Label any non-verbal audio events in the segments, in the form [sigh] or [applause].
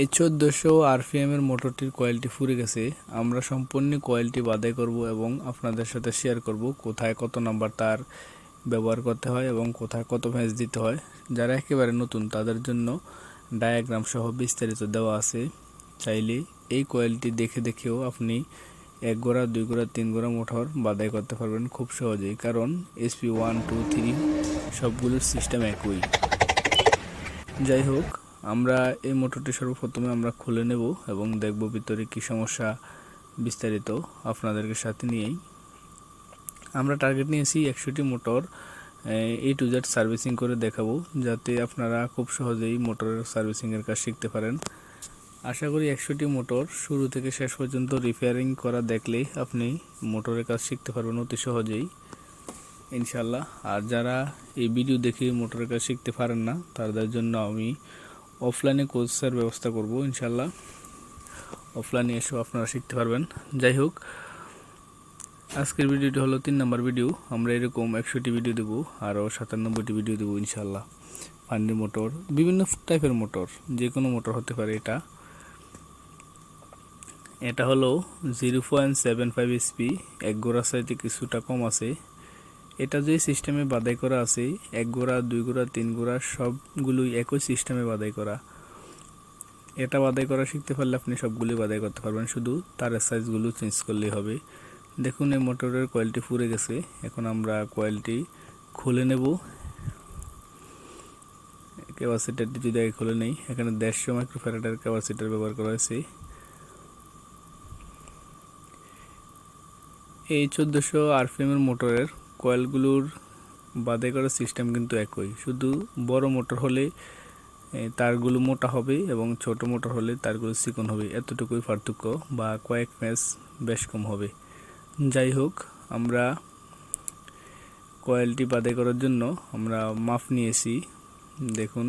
এই চোদ্দোশো আরপিএম এর মোটরটির কয়েলটি ফুরে গেছে। আমরা সম্পূর্ণ কয়েলটি বাদাই করব এবং আপনাদের সাথে শেয়ার করব কোথায় কত নাম্বার তার ব্যবহার করতে হয় এবং কোথায় কত ভ্যাঁস দিতে হয়। যারা একেবারে নতুন, তাদের জন্য ডায়াগ্রাম সহ বিস্তারিত দেওয়া আছে। চাইলে এই কয়েলটি দেখে দেখেও আপনি এক গোড়া, দুই গোড়া, তিন গোড়া মোটর বাদাই করতে পারবেন খুব সহজেই, কারণ এসপি ওয়ান টু থ্রি সবগুলোর সিস্টেম একই। যাই হোক আমরা এই মোটরটি সর্বপ্রথমে আমরা খুলে নেব এবং দেখব ভিতরে কি সমস্যা বিস্তারিত আপনাদেরকে সাথে নিয়েই। আমরা টার্গেট নিয়েছি একশোটি motor, A to Z servicing করে দেখাবো, যাতে আপনারা খুব সহজেই মোটরের সার্ভিসিংয়ের কাজ শিখতে পারেন। আশা করি একশোটি মোটর শুরু থেকে শেষ পর্যন্ত রিপেয়ারিং করা দেখলেই আপনি মোটরের কাজ শিখতে পারবেন অতি সহজেই। ইনশাল্লাহ আর যারা এই ভিডিও দেখে মোটরের কাজ শিখতে পারেন না, তাদের জন্য আমি অফলাইনে কোর্সের ব্যবস্থা করব, ইনশাল্লাহ। অফলাইনে এসেও আপনারা শিখতে পারবেন। যাই হোক, আজকের ভিডিওটি হলো তিন নম্বর ভিডিও আমরা এরকম একশোটি ভিডিও দেবো, আরও সাতানব্বইটি ভিডিও দেবো, ইনশাল্লাহ। পানির মোটর, বিভিন্ন টাইপের মোটর যে কোনো মোটর হতে পারে এটা। এটা হলো zero point seven five SP এক গোড়া সাইতে কিছুটা কম আছে। এটা যে সিস্টেমে বাদাই করা আছে এক গোড়া, দুই গোড়া, তিন গোড়া, সবগুলোই একই সিস্টেমে বাদাই করা। এটা বাদাই করা শিখতে পারলে আপনি সবগুলোই বাদাই করতে পারবেন, শুধু তারের সাইজগুলো চেঞ্জ করলেই হবে। দেখুন, এই মোটরের কয়েলটি ফুরে গেছে। এখন আমরা কয়েলটি খুলে নেব। ক্যাপাসিটারটি যদি আগে খুলে নেই, এখানে দেড়শো মাইক্রোফ্যারাডের ক্যাপাসিটার ব্যবহার করা হয়েছে। এই চোদ্দোশো আরপিএমের মোটরের কয়েলগুলোর বাদে করার সিস্টেম কিন্তু একই। শুধু বড় মোটর হলে তারগুলো মোটা হবে এবং ছোট মোটর হলে তারগুলো চিকন হবে। এতটুকুই পার্থক্য বা কয়েক ম্যাচ বেশ কম হবে। যাই হোক, আমরা কয়েলটি বাদে করার জন্য আমরা মাপ নিয়েছি। দেখুন,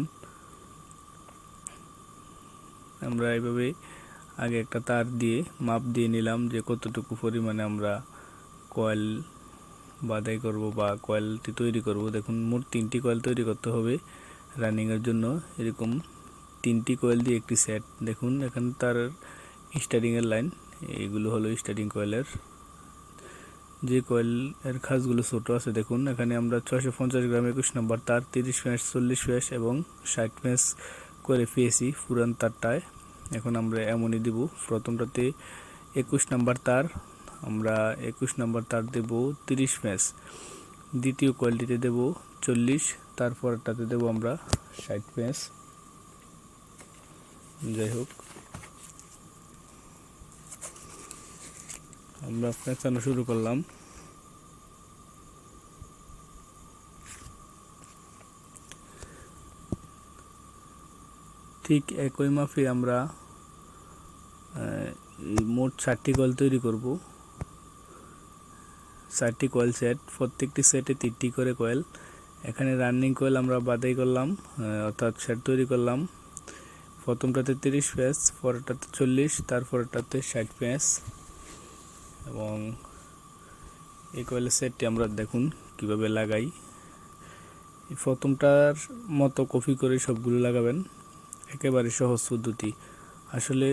আমরা এইভাবে আগে একটা তার দিয়ে মাপ দিয়ে নিলাম যে কতটুকু পরিমাণে আমরা কয়েল বাদাই করব বা কয়েলটি তৈরি করব। দেখুন, মোট তিনটি কয়েল তৈরি করতে হবে রানিংয়ের জন্য। এরকম তিনটি কয়েল দিয়ে একটি সেট। দেখুন, এখানে তার স্টার্টিংয়ের লাইন, এইগুলো হলো স্টার্টিং কয়েলের। যে কয়েলের খাসগুলো ছোট আছে, দেখুন, এখানে আমরা ছশো পঞ্চাশ গ্রাম একুশ নম্বর তার, তিরিশ ফ্যাস, চল্লিশ ফ্যাস এবং ষাট ফ্যাস করে পেয়েছি পুরান তারটায়। এখন আমরা এমনই দিব। প্রথমটাতে একুশ নাম্বার তার আমরা একুশ নাম্বার তার দেব তিরিশ ফ্যাস দ্বিতীয় কোয়ালিটিতে দেব চল্লিশ তারপরটাতে দেব আমরা ষাট ফ্যাস যাই হোক। আমরা পেঁচানো শুরু করলাম। ঠিক একই মাফে আমরা মোট ষাটটি কয়েল তৈরি করব। ষাটটি কয়েল সেট প্রত্যেকটি সেটে তিনটি করে কয়েল এখানে রানিং কয়েল আমরা বাদাই করলাম অর্থাৎ সেট তৈরি করলাম। প্রথমটাতে তিরিশ প্যাঁচ পরেরটাতে চল্লিশ, তারপরেরটাতে ষাট প্যাঁচ এবং এই কয়েলের সেটটি আমরা দেখুন কীভাবে লাগাই। প্রথমটার মতো কপি করে সবগুলো লাগাবেন, একেবারে সহজ পদ্ধতি। আসলে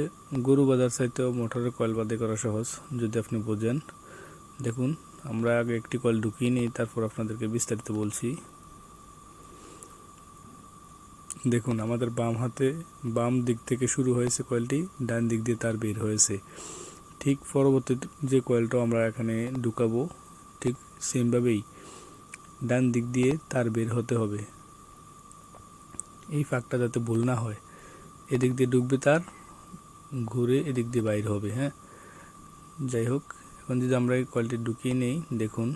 গরু বাজার চাইতেও মোটরের কয়েল বাদে করা সহজ, যদি আপনি বোঝেন। দেখুন আমরা আগে একটি কল ঢুকিয়ে নিই, তারপর আপনাদেরকে বিস্তারিত বলছি। দেখুন, আমাদের বাম হাতে বাম দিক থেকে শুরু হয়েছে কয়েলটি ডান দিক দিয়ে তার বের হয়েছে। ঠিক পরবর্তী যে কয়েলটা আমরা এখানে ঢুকাবো, ঠিক সেমভাবেই ডান দিক দিয়ে তার বের হতে হবে। এই ফাঁকটা যাতে ভুল না হয়, এদিক দিয়ে ঢুকবে তার, ঘুরে এদিক দিয়ে বাইর হবে হ্যাঁ? যাই হোক এখন যদি আমরা এই কয়েলটি ঢুকিয়ে নেই, দেখুন।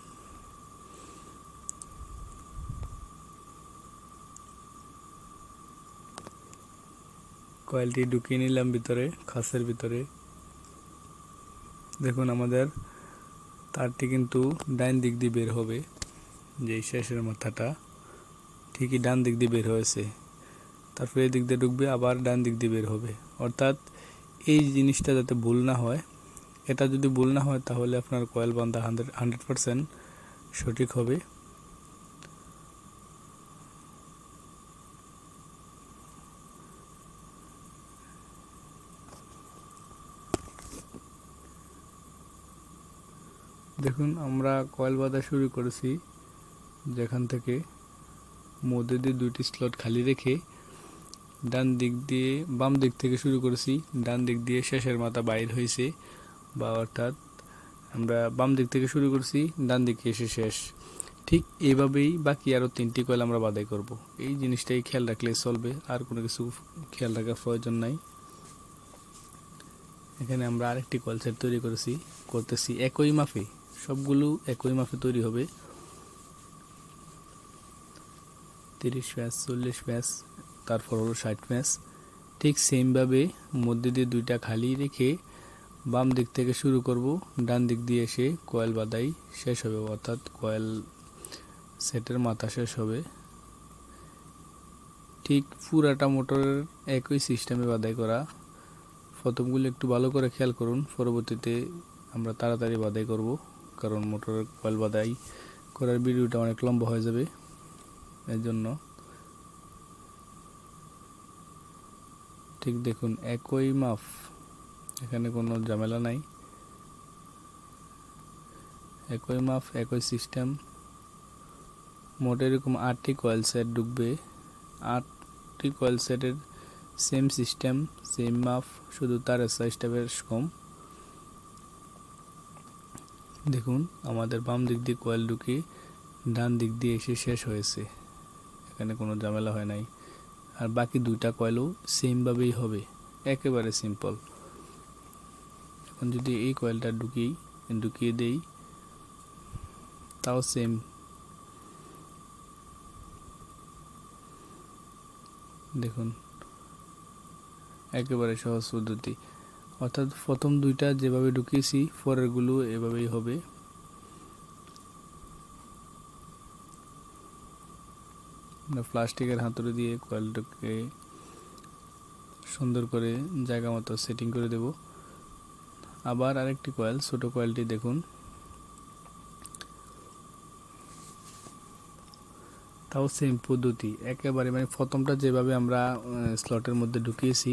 কয়েলটি ঢুকিয়ে নিলাম ভিতরে, খাসের ভিতরে। দেখুন আমাদের তারটি কিন্তু ডাইন দিক দিয়ে বের হবে, যে শেষের মাথাটা। ঠিকই ডান দিক দিয়ে বের হয়েছে। তারপরে দিক দিয়ে ঢুকবে, আবার ডান দিক দিয়ে বের হবে। অর্থাৎ এই জিনিসটা যাতে ভুল না হয় এটা যদি ভুল না হয়, তাহলে আপনার কয়েল বান্ধা হান্ড্রেড হান্ড্রেড পারসেন্ট সঠিক হবে। দেখুন, আমরা কয়েল বাঁধা শুরু করেছি। যেখান থেকে মধ্যে দিয়ে দুইটি স্লট খালি রেখে ডান দিক দিয়ে বাম দিক থেকে শুরু করেছি। ডান দিক দিয়ে শেষের মাথা বাইর হয়েছে। বা অর্থাৎ আমরা বাম দিক থেকে শুরু করছি, ডান দিকে এসে শেষ। ঠিক এইভাবেই বাকি আরও তিনটি কয়েল আমরা বাদাই করব। এই জিনিসটাই খেয়াল রাখলে চলবে, আর কোনো কিছু খেয়াল রাখার প্রয়োজন নাই। এখানে আমরা আরেকটি কয়েল সেট তৈরি করেছি, করতেছি একই মাফে সবগুলো একই মাফে তৈরি হবে। তিরিশ প্যাচ চল্লিশ প্যাচ তারপর হলো ষাট প্যাচ ঠিক সেমভাবে মধ্যে দিয়ে দুইটা খালি রেখে বাম দিক থেকে শুরু করব। ডান দিক দিয়ে এসে কয়েল বাদাই শেষ হবে, অর্থাৎ কয়েল সেটের মাথা শেষ হবে। ঠিক পুরাটা মোটরের একই সিস্টেমে বাদাই করা। প্রথমগুলো একটু ভালো করে খেয়াল করুন, পরবর্তীতে আমরা তাড়াতাড়ি বাদাই করব, কারণ মোটরের কয়েল বাদাই করার ভিডিওটা অনেক লম্বা হয়ে যাবে। এর জন্য ঠিক দেখুন, একই মাপ এখানে কোনো ঝামেলা নাই। একই মাপ, একই সিস্টেম মোট এরকম আটটি কয়েল সেট ঢুকবে। আটটি কয়েল সেটের সেম সিস্টেম সেম মাপ, শুধু তার সাইজটা বেশ কম। দেখুন, আমাদের বাম দিক দিয়ে কয়েল ঢুকে ডান দিক দিয়ে এসে শেষ হয়েছে। এখানে কোনো ঝামেলা হয় নাই। আর বাকি দুইটা কয়েলও সেমভাবেই হবে। একেবারে সিম্পল এখন যদি এই কয়েলটা ঢুকিয়ে ঢুকিয়ে দেই, তাও সেম দেখুন, একেবারে সহজ পদ্ধতি। অর্থাৎ প্রথম দুইটা যেভাবে ঢুকিয়েছি, পরেরগুলো এভাবেই হবে। প্লাস্টিকের হাতুড়ি দিয়ে কয়েলটাকে সুন্দর করে জায়গা মতো সেটিং করে দেব। আবার আরেকটি কয়েল ছোট কয়েলটি দেখুন। তাও সেম পদ্ধতি। একেবারে মানে প্রথমটা যেভাবে আমরা স্লটের মধ্যে ঢুকিয়েছি,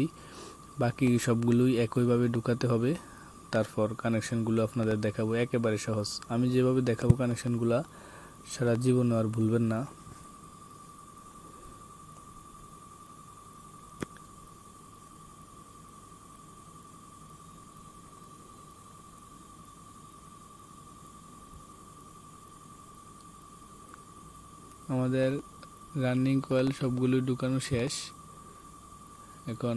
বাকি সবগুলোই একইভাবে ঢুকাতে হবে। তারপর কানেকশনগুলো আপনাদের দেখাবো। একেবারে সহজ। আমি যেভাবে দেখাবো কানেকশনগুলো সারা জীবন আর ভুলবেন না। আমাদের রানিং কয়েল সবগুলো ঢুকানো শেষ। এখন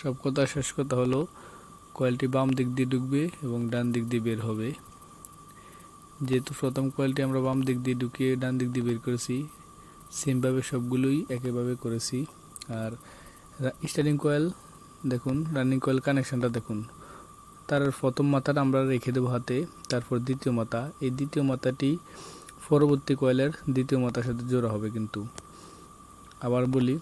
সব কথা শেষ কথা হলো কয়েলটি বাম দিক দিয়ে ঢুকবে এবং ডান দিক দিয়ে বের হবে। যেহেতু প্রথম কয়েলটি আমরা বাম দিক দিয়ে ঢুকিয়ে ডান দিক দিয়ে বের করেছি সেমভাবে সবগুলোই একইভাবে করেছি। আর স্টার্টিং কয়েল দেখুন রানিং কয়েল কানেকশানটা দেখুন। তার প্রথম মাথাটা আমরা রেখে দেবো হাতে, তারপর দ্বিতীয় মাথা। এই দ্বিতীয় মাথাটি পরবর্তী কয়েলের দ্বিতীয় মাথার সাথে জোড়া হবে কিন্তু। আবার বলি,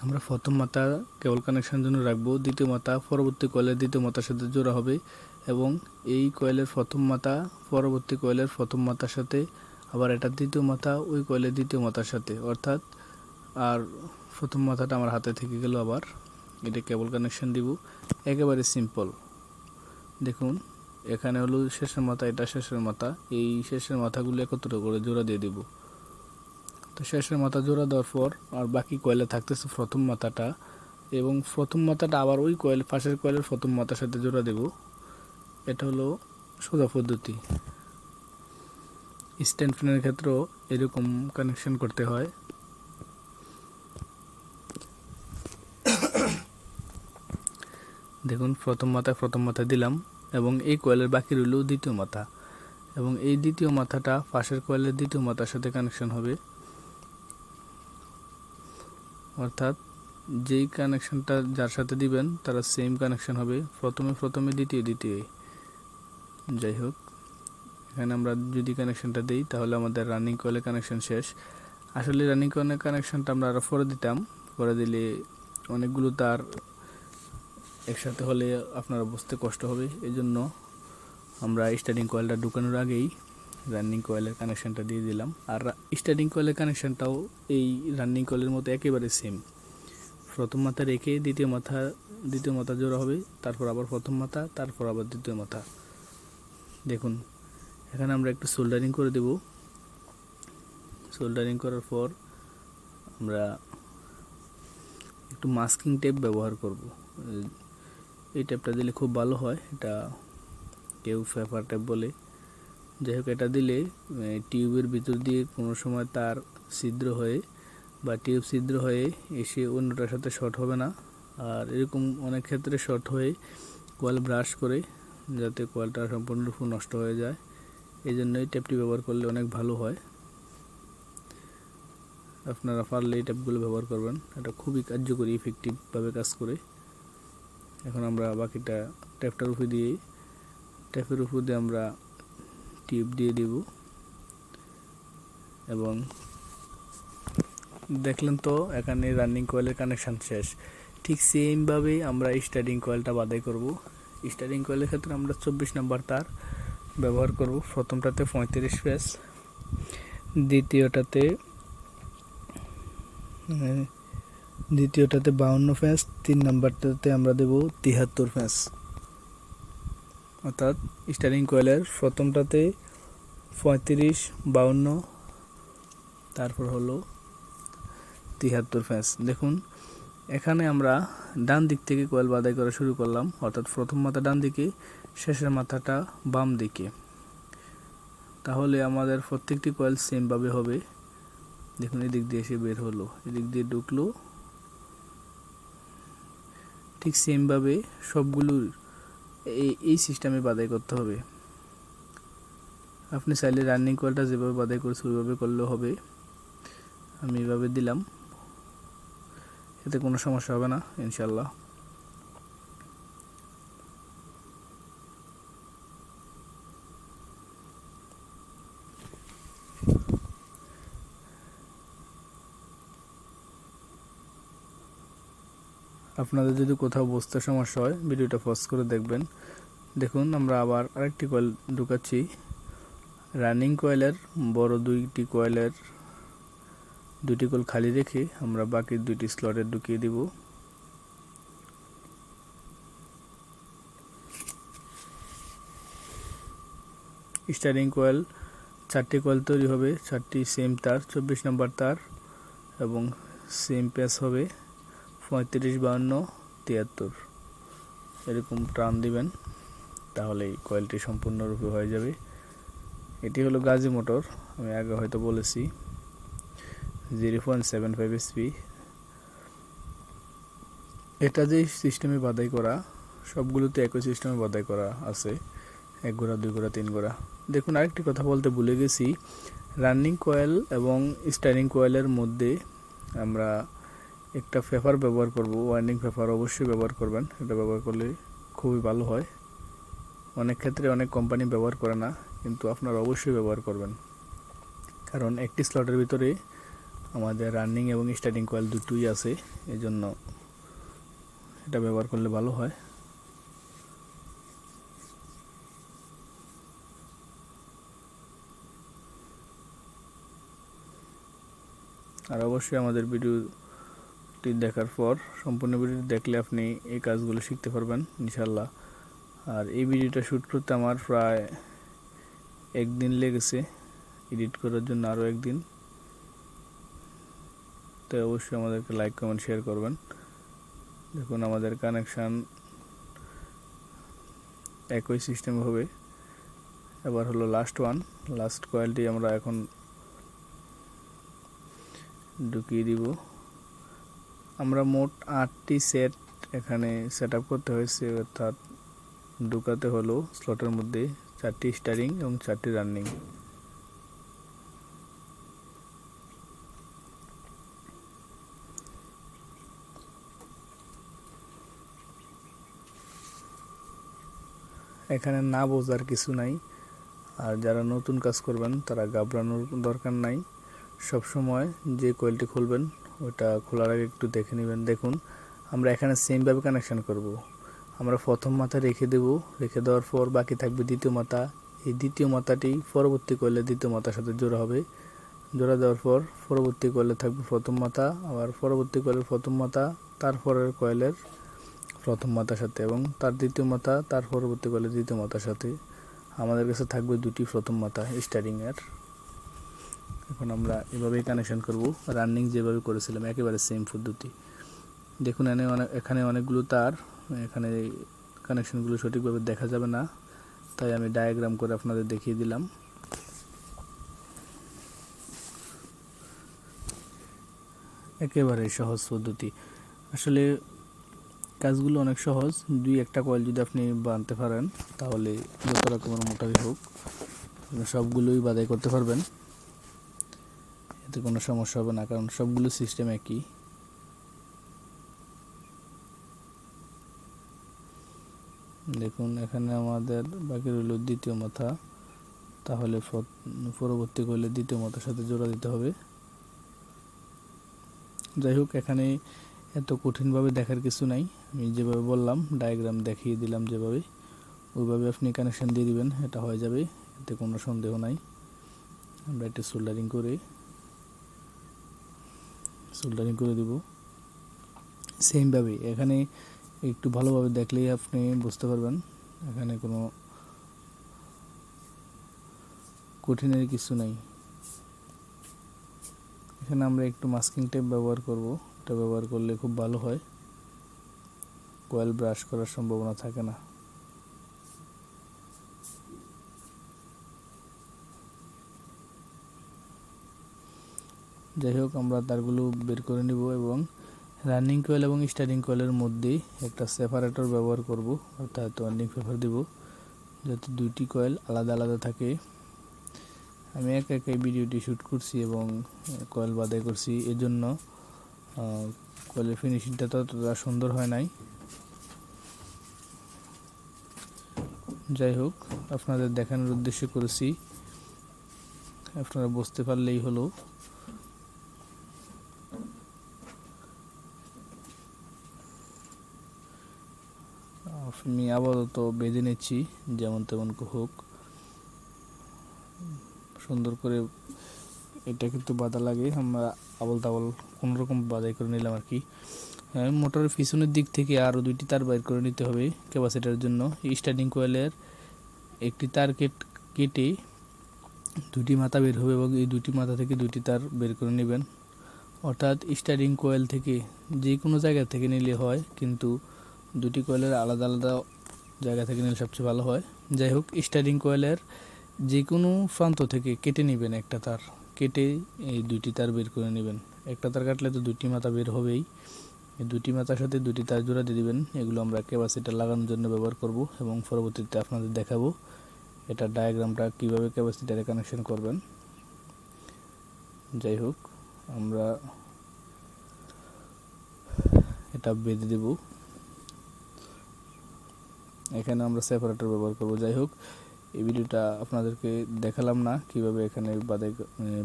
আমরা প্রথম মাথা কেবল কানেকশন জন্য রাখব, দ্বিতীয় মাথা পরবর্তী কয়েলের দ্বিতীয় মাথার সাথে জোড়া হবে এবং এই কয়েলের প্রথম মাথা পরবর্তী কয়েলের প্রথম মাথার সাথে, আবার এটা দ্বিতীয় মাথা ওই কয়েলের দ্বিতীয় মাথার সাথে। অর্থাৎ, আর প্রথম মাথাটা আমার হাতে থেকে গেল আবার। এটা কেবল কানেকশন দিব। একেবারে সিম্পল দেখুন এখানে হলো শেষের মাথা, এটা শেষের মাথা। এই শেষের মাথাগুলো একত্র করে জোড়া দিয়ে দিব। তো শেষের মাথা জোড়া দেওয়ার পর আর বাকি কয়েলে থাকতেছে প্রথম মাথাটা এবং প্রথম মাথাটা আবার ওই কয়েল, পাশের কয়েলের প্রথম মাথার সাথে জোড়া দেব। এটা হলো সোজা পদ্ধতি। স্ট্যান্ড ফ্যানের ক্ষেত্রেও এরকম কানেকশন করতে হয়। [coughs] দেখুন, প্রথম মাথায় প্রথম মাথা দিলাম। এবং এই কয়েলের বাকি রইল দ্বিতীয় মাথা। এবং এই দ্বিতীয় মাথাটা পাশের কয়েলের দ্বিতীয় মাথার সাথে কানেকশন হবে। অর্থাৎ যেই কানেকশনটা যার সাথে দিবেন, তারা সেম কানেকশন হবে। প্রথমে প্রথমে, দ্বিতীয় দ্বিতীয়। যাই হোক, এখানে আমরা যদি কানেকশনটা দিই, তাহলে আমাদের রানিং কয়েলের কানেকশন শেষ। আসলে রানিং কয়েলের কানেকশনটা আমরা আরও পরে দিতাম। পরে দিলে অনেকগুলো তার একসাথে হলে আপনারা বুঝতে কষ্ট হবে। এই জন্য আমরা স্টার্টিং কয়েলটা ঢুকানোর আগেই রানিং কয়েলের কানেকশানটা দিয়ে দিলাম। আর স্টার্টিং কয়েলের কানেকশানটাও এই রানিং কয়েলের মতো একেবারে সেম প্রথম মাথা রেখে দ্বিতীয় মাথা দ্বিতীয় মাথা জোড়া হবে, তারপর আবার প্রথম মাথা, তারপর আবার দ্বিতীয় মাথা। দেখুন, এখানে আমরা একটু সোল্ডারিং করে দেব। সোল্ডারিং করার পর আমরা একটু মাস্কিং টেপ ব্যবহার করব। এই ট্যাপটা দিলে খুব ভালো হয়। এটা কেউ পেপার ট্যাপ বলে। যাই হোক এটা দিলে টিউবের ভিতর দিয়ে কোনো সময় তার ছিদ্র হয়ে বা টিউব ছিদ্র হয়ে এসে অন্যটার সাথে শর্ট হবে না। আর এরকম অনেক ক্ষেত্রে শর্ট হয়ে কোয়াল ব্রাশ করে যাতে কোয়ালটা সম্পূর্ণরূপে নষ্ট হয়ে যায়। এই জন্য এই ট্যাপটি ব্যবহার করলে অনেক ভালো হয়। আপনারা পারলে এই ট্যাপগুলো ব্যবহার করবেন। এটা খুবই কার্যকরী ইফেক্টিভভাবে কাজ করে। এখন আমরা বাকিটা ট্যাপটার উপরে দিয়ে ট্যাপের উপর দিয়ে আমরা টিউব দিয়ে দেব। এবং দেখলেন তো, এখানে রানিং কয়েলের কানেকশান শেষ। ঠিক সেমভাবে আমরা স্টার্টিং কয়েলটা বাদাই করব। স্টার্টিং কয়েলের ক্ষেত্রে আমরা চব্বিশ নাম্বার তার ব্যবহার করব। প্রথমটাতে পঁয়ত্রিশ ফেস দ্বিতীয়টাতে দ্বিতীয়টাতে বাউন্ন ফ্যাস তিন নাম্বারটাতে আমরা দেব তিহাত্তর ফ্যাস অর্থাৎ স্টারিং কয়েলের প্রথমটাতে পঁয়ত্রিশ, বাউন্ন, তারপর হলো তিহাত্তর ফ্যাস দেখুন, এখানে আমরা ডান দিক থেকে কয়েল বাদাই করা শুরু করলাম, অর্থাৎ প্রথম মাথা ডান দিকে, শেষের মাথাটা বাম দিকে। তাহলে আমাদের প্রত্যেকটি কয়েল সেমভাবে হবে। দেখুন, এদিক দিয়ে এসে বের হলো, এদিক দিয়ে ঢুকলো ঠিক সেমভাবে সবগুলোর এই এই সিস্টেমে বাদাই করতে হবে। আপনি চাইলে রানিং কলটা যেভাবে বাদাই করেছে, ওইভাবে করলেও হবে। আমি এভাবে দিলাম। এতে কোনো সমস্যা হবে না ইনশাল্লাহ আপনাদের যদি কোথাও বুঝতে সমস্যা হয়, ভিডিওটা পজ করে দেখবেন। দেখুন, আমরা আবার আরেকটি কয়েল ঢুকাচ্ছি। রানিং কয়েলের বড় দুইটি কয়েলের দুটি কয়েল খালি রেখে আমরা বাকি দুইটি স্লটে ঢুকিয়ে দিব। স্টারিং কয়েল চারটি কয়েল তৈরি হবে, চারটি সেম তার, চব্বিশ নম্বর তার এবং সেম প্যাচ হবে। পঁয়ত্রিশ, বাহান্ন, তিয়াত্তর। এরকম টান দিবেন, তাহলেই কয়েলটি সম্পূর্ণরূপে হয়ে যাবে। এটি হলো গাজি মোটর, আমি আগে হয়তো বলেছি। Zero point seven five SP এটা যে সিস্টেমে বাদাই করা সবগুলোতে একই সিস্টেমে বাদাই করা আছে। এক গোড়া দুই গোড়া তিন গোড়া দেখুন, আরেকটি কথা বলতে ভুলে গেছি। রানিং কয়েল এবং স্টারিং কয়েলের মধ্যে আমরা একটা পেপার ব্যবহার করব, ওয়ার্নিং পেপার অবশ্যই ব্যবহার করবেন, এটা ব্যবহার করলে খুবই ভালো হয়। অনেক ক্ষেত্রে অনেক কোম্পানি ব্যবহার করে না, কিন্তু আপনারা অবশ্যই ব্যবহার করবেন। কারণ একটি স্লটের ভিতরে আমাদের রানিং এবং স্টার্টিং কয়েল দুটোই আছে এই জন্য এটা ব্যবহার করলে ভালো হয়। আর অবশ্যই আমাদের ভিডিওটি দেখার পর সম্পূর্ণ ভিডিওটি দেখলে আপনি এই কাজগুলো শিখতে পারবেন ইনশাল্লাহ আর এই ভিডিওটা শ্যুট করতে আমার প্রায় একদিন লেগেছে। এডিট করার জন্য আরও একদিন। তাই অবশ্যই আমাদেরকে লাইক, কমেন্ট, শেয়ার করবেন। দেখুন, আমাদের কানেকশান একই সিস্টেম হবে। এবার হলো লাস্ট ওয়ান। লাস্ট কয়েলটি আমরা এখন ঢুকিয়ে দিব। আমরা মোট আটটি সেট এখানে সেট করতে হয়েছে, অর্থাৎ ঢুকাতে হলো স্লটের মধ্যে চারটি স্টারিং এবং চারটি রানিং। এখানে না বোঝার কিছু নাই, আর যারা নতুন কাজ করবেন তারা ঘাবড়ানোর দরকার নাই। সব সময় যে কোয়েলটি খুলবেন, ওটা খোলার আগে একটু দেখে নেবেন। দেখুন, আমরা এখানে সেমভাবে কানেকশান করব। আমরা প্রথম মাথা রেখে দেব। রেখে দেওয়ার পর বাকি থাকবে দ্বিতীয় মাথা। এই দ্বিতীয় মাথাটি পরবর্তী কয়েলে দ্বিতীয় মাথার সাথে জোড়া হবে। জোড়া দেওয়ার পর পরবর্তী কয়েলে থাকবে প্রথম মাথা, আবার পরবর্তী কয়েলের প্রথম মাথা, তারপরের কয়েলের প্রথম মাথার সাথে এবং তার দ্বিতীয় মাথা, তার পরবর্তী কয়েলের দ্বিতীয় মাথার সাথে। আমাদের কাছে থাকবে দুটি প্রথম মাথা স্টারিংয়ের এখন আমরা এভাবেই কানেকশন করব। রানিং যেভাবে করেছিলাম, একেবারে সেম পদ্ধতি দেখুন এখানে অনেক এখানে অনেকগুলো তার, এখানে কানেকশনগুলো সঠিকভাবে দেখা যাবে না। তাই আমি ডায়াগ্রাম করে আপনাদের দেখিয়ে দিলাম। একেবারে সহজ পদ্ধতি আসলে কাজগুলো অনেক সহজ। দুই একটা কয়েল যদি আপনি বানতে পারেন, তাহলে যত রকমের মোটাই হোক সবগুলোই বাদাই করতে পারবেন। এতে কোনো সমস্যা হবে না, কারণ সবগুলো সিস্টেম একই। দেখুন, এখানে আমাদের বাকি রইল দ্বিতীয় মাথা। তাহলে পরবর্তী করলে দ্বিতীয় মাথার সাথে জোড়া দিতে হবে। যাই হোক, এখানে এত কঠিনভাবে দেখার কিছু নাই। আমি যেভাবে বললাম ডায়াগ্রাম দেখিয়ে দিলাম যেভাবে। ওইভাবে আপনি কানেকশান দিয়ে দিবেন, এটা হয়ে যাবে, এতে কোনো সন্দেহ নাই। আমরা এটা সোল্ডারিং করে সোল্ডারিং করে দেব। সেমভাবে এখানে একটু ভালোভাবে দেখলেই আপনি বুঝতে পারবেন। এখানে কোনো কঠিনের কিছু নাই। এখানে আমরা একটু মাস্কিং টেপ ব্যবহার করব। এটা ব্যবহার করলে খুব ভালো হয়। কয়েল ব্রাশ করার সম্ভাবনা থাকে না। যাই হোক, আমরা তারগুলো বের করে নিব এবং রানিং কয়েল এবং স্টার্টিং কয়েলের মধ্যে একটা সেপারেটর ব্যবহার করব, অর্থাৎ ওয়ার্নিং পেপার দিব, যাতে দুইটি কয়েল আলাদা আলাদা থাকে। আমি এক এক এই ভিডিওটি শ্যুট করছি এবং কয়েল বাদাই করছি। এর জন্য কয়েলের ফিনিশিংটা ততটা সুন্দর হয় নাই। যাই হোক, আপনাদের দেখানোর উদ্দেশ্যে করেছি। আপনারা বুঝতে পারলেই হলো। আমি আপাতত বেঁধে নিচ্ছি যেমন তেমন হোক। সুন্দর করে এটা কিন্তু বাধা লাগে আমরা আবল তাবল কোনো রকম বাধাই করে নিলাম আর কি। হ্যাঁ, মোটরের পিছনের দিক থেকে আরও দুইটি তার বাইর করে নিতে হবে ক্যাপাসিটার জন্য। স্টার্টিং কোয়েলের একটি তার কেটে দুটি মাথা বের হবে এবং এই দুটি মাথা থেকে দুটি তার বের করে নেবেন। অর্থাৎ স্টার্টিং কোয়েল থেকে যে কোনো জায়গা থেকে নিলে হয় কিন্তু দুটি কয়েলের আলাদা আলাদা জায়গা থেকে নিলে সবচেয়ে ভালো হয়। যাই হোক স্টার্টিং কয়েলের যে কোনো প্রান্ত থেকে কেটে নেবেন একটা তার। কেটে এই দুটি তার বের করে নেবেন। একটা তার কাটলে তো দুটি মাথা বের হবেই। এই দুটি মাথার সাথে দুটি তার জোড়া দিয়ে দিবেন। এগুলো আমরা ক্যাপাসিটার লাগানোর জন্য ব্যবহার করব এবং পরবর্তীতে আপনাদের দেখাবো এটা ডায়াগ্রামটা কীভাবে ক্যাপাসিটারে কানেকশন করবেন। যাই হোক, আমরা এটা বেঁধে দেবো। এখানে আমরা সেপারেটর ব্যবহার করব। যাই হোক এই ভিডিওটা আপনাদেরকে দেখালাম না, কীভাবে এখানে বাদে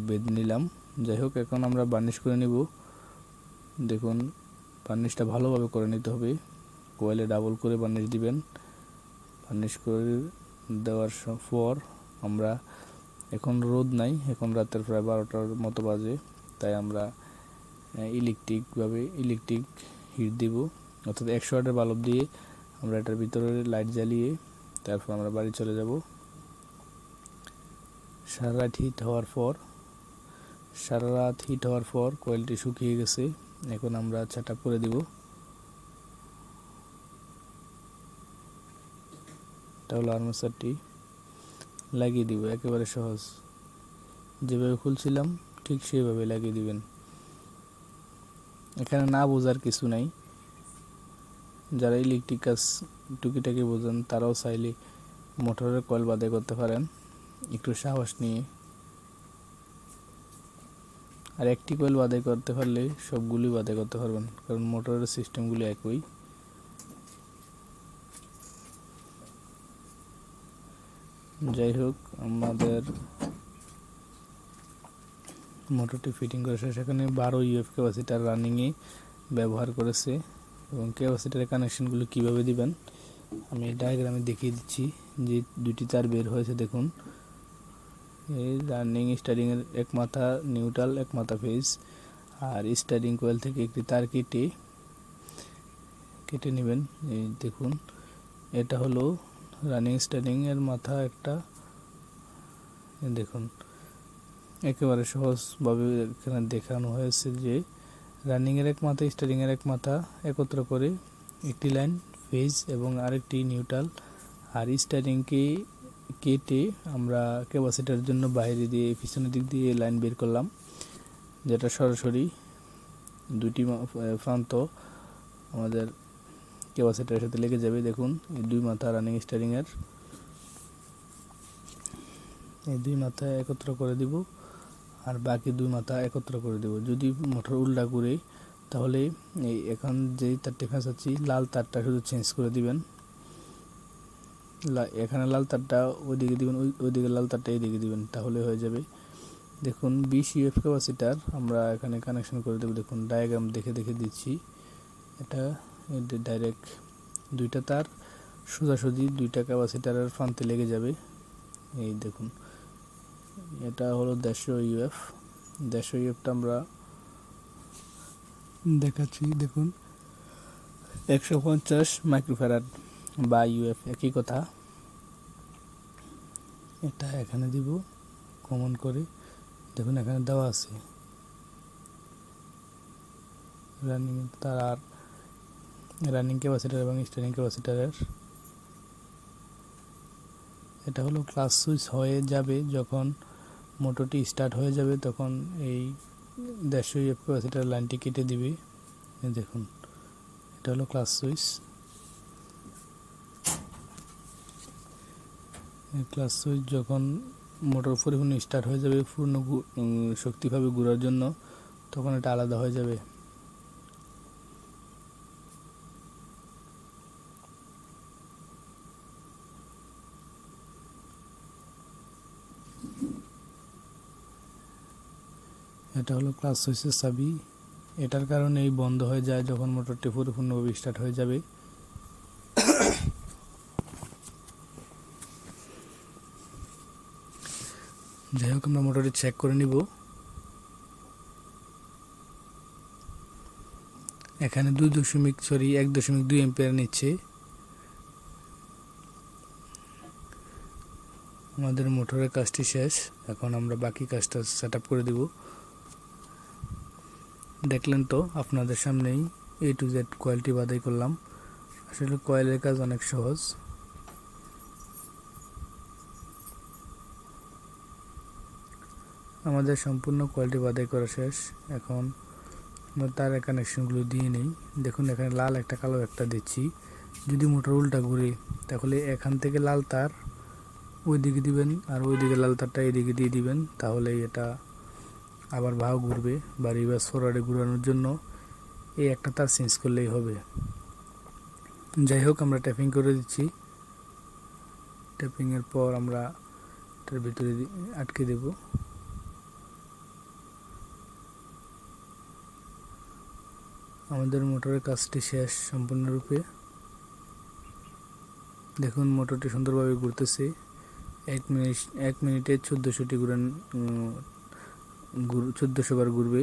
বেঁধে নিলাম। যাই হোক এখন আমরা বার্নিশ করে নিব। দেখুন, বার্নিশটা ভালোভাবে করে নিতে হবে। কোয়েলে ডাবল করে বার্নিশ দিবেন। বার্নিশ করে দেওয়ার পর আমরা, এখন রোদ নাই, এখন রাতের প্রায় বারোটার মতো বাজে। তাই আমরা ইলেকট্রিকভাবে ইলেকট্রিক হিট দিব। অর্থাৎ একশো ওয়াটের বাল্ব দিয়ে আমরা এটার ভিতরে লাইট জ্বালিয়ে তারপর আমরা বাড়ি চলে যাব। সারা রাত হিট হওয়ার পর, সারা রাত হিট হওয়ার পর কয়েলটি শুকিয়ে গেছে। এখন আমরা সেট করে দিব। এটা লাগিয়ে দিব, একেবারে সহজ। যেভাবে খুলছিলাম, ঠিক সেভাবে লাগিয়ে দিবেন। এখানে না বোঝার কিছু নাই। যারা ইলেকট্রিক কাজ টুকিটাকি বোঝেন, তারাও চাইলে মোটরের কয়েল বাদে করতে পারেন। একটু সাহস নিয়ে। আর একটি কয়েল বাদে করতে পারলে সবগুলি বাদে করতে পারবেন, কারণ মোটরের সিস্টেমগুলি একই। যাই হোক, আমাদের মোটরটি ফিটিং করেছে সেখানে বারো ইউএফ ক্যাপাসিটার রানিংয়ে ব্যবহার করেছে। এবং ক্যাপাসিটারের কানেকশনগুলো কীভাবে দিবেন, আমি ডায়াগ্রামে দেখিয়ে দিচ্ছি যে দুটি তার বের হয়েছে, দেখুন। এই রানিং স্টারিংয়ের এক মাথা নিউট্রাল, এক মাথা ফেজ, আর স্টারিং কোয়েল থেকে একটি তার কেটে কেটে নেবেন। এই দেখুন, এটা হলো রানিং স্টার্টিং এর মাথা একটা। দেখুন, একেবারে সহজভাবে এখানে দেখানো হয়েছে যে রানিং এর এক মাথা স্টার্টিং এর এক মাথা একত্র করে একটি লাইন ফেজ এবং আরেকটি নিউট্রাল আর স্টার্টিংকে কেটে আমরা ক্যাপাসিটার জন্য বাইরে দিয়ে, পিছনের দিক দিয়ে লাইন বের করলাম, যেটা সরাসরি দুটি প্রান্ত আমাদের ক্যাপাসিটারের সাথে লেগে যাবে। দেখুন, এই দুই মাথা রানিং স্টারিং এর। এই দুই মাথা একত্র করে দিব। আর বাকি দুই মাথা একত্র করে দেব। যদি মোটর উল্টা করে, তাহলে এই এখন যেই তারটি ফেঁসাচ্ছি, লাল তারটা শুধু চেঞ্জ করে দিবেন। এখানে লাল তারটা ওইদিকে দিবেন, ওই ওইদিকে লাল তারটা এইদিকে দিবেন, তাহলে হয়ে যাবে। দেখুন বিশ ইউএফ ক্যাপাসিটার আমরা এখানে কানেকশন করে দেবো। দেখুন ডায়াগ্রাম দেখে দেখে দিচ্ছি। এটা ডাইরেক্ট দুইটা তার, সোজাসুজি দুইটা ক্যাপাসিটারের প্রান্তে লেগে যাবে। এই দেখুন। এটা হলো দেড়শো ইউএফ দেড়শো ইউএফটা আমরা দেখাচ্ছি, দেখুন। একশো পঞ্চাশ মাইক্রোফ্যারাড বা ইউএফ একই কথা। এটা এখানে দিব কমন করে। দেখুন, এখানে দেওয়া আছে। রানিং তার আর রানিং ক্যাপাসিটার এবং স্টারিং ক্যাপাসিটারের এটা হলো ক্লাস সুইচ হয়ে যাবে যখন মোটরটি স্টার্ট হয়ে যাবে তখন এই দেড়শো ইএফ ক্যাপাসিটার লাইনটি কেটে দিবে। দেখুন, এটা হলো ক্লাস সুইচ ক্লাস সুইচ যখন মোটর পরিপূর্ণ স্টার্ট হয়ে যাবে পূর্ণ শক্তিভাবে ঘোরার জন্য, তখন এটা আলাদা হয়ে যাবে। এটা হলো ক্লাস সুইচের চাবি। এটার কারণে এই বন্ধ হয়ে যায় যখন মোটরটি পরিপূর্ণভাবে স্টার্ট হয়ে যাবে। যাই হোক, আমরা মোটরটি চেক করে নিব। এখানে দুই দশমিক সরি এক দশমিক দুই এম্পিয়ার নিচ্ছে। আমাদের মোটরের কাজটি শেষ। এখন আমরা বাকি কাজটা সেট করে দিব। দেখলেন তো, আপনাদের সামনেই এ টু জেড কোয়ালিটি বাদাই করলাম। আসলে কয়েলের কাজ অনেক সহজ। আমাদের সম্পূর্ণ কোয়ালিটি বাদাই করা শেষ। এখন তারের কানেকশনগুলো দিয়ে নেই। দেখুন, এখানে লাল একটা কালো একটা দিচ্ছি। যদি মোটর উল্টা ঘুরে, তাহলে এখান থেকে লাল তার ওই দিকে দিবেন আর ওই দিকে লাল তারটা এদিকে দিয়ে দিবেন। তাহলে এটা আবার ভাও ঘুরবে বা রিভার্স ফরওয়ার্ডে ঘুরানোর জন্য এই একটা তার চেঞ্জ করলেই হবে। যাই হোক, আমরা ট্যাপিং করে দিচ্ছি। ট্যাপিংয়ের পর আমরা এটার ভিতরে আটকে দেব। আমাদের মোটরের কাজটি শেষ সম্পূর্ণরূপে। দেখুন, মোটরটি সুন্দরভাবে ঘুরতেছে। এক মিনিট, এক মিনিটে চোদ্দোশোটি ঘুরান চোদ্দোশো বার ঘুরবে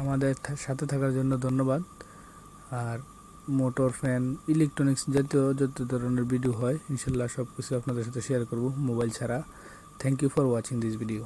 আমাদের সাথে থাকার জন্য ধন্যবাদ। আর মোটর ফ্যান ইলেকট্রনিক্স জাতীয়, যত ধরনের ভিডিও হয়, ইনশাল্লাহ সব কিছু আপনাদের সাথে শেয়ার করব মোবাইল ছাড়া। Thank you for watching this video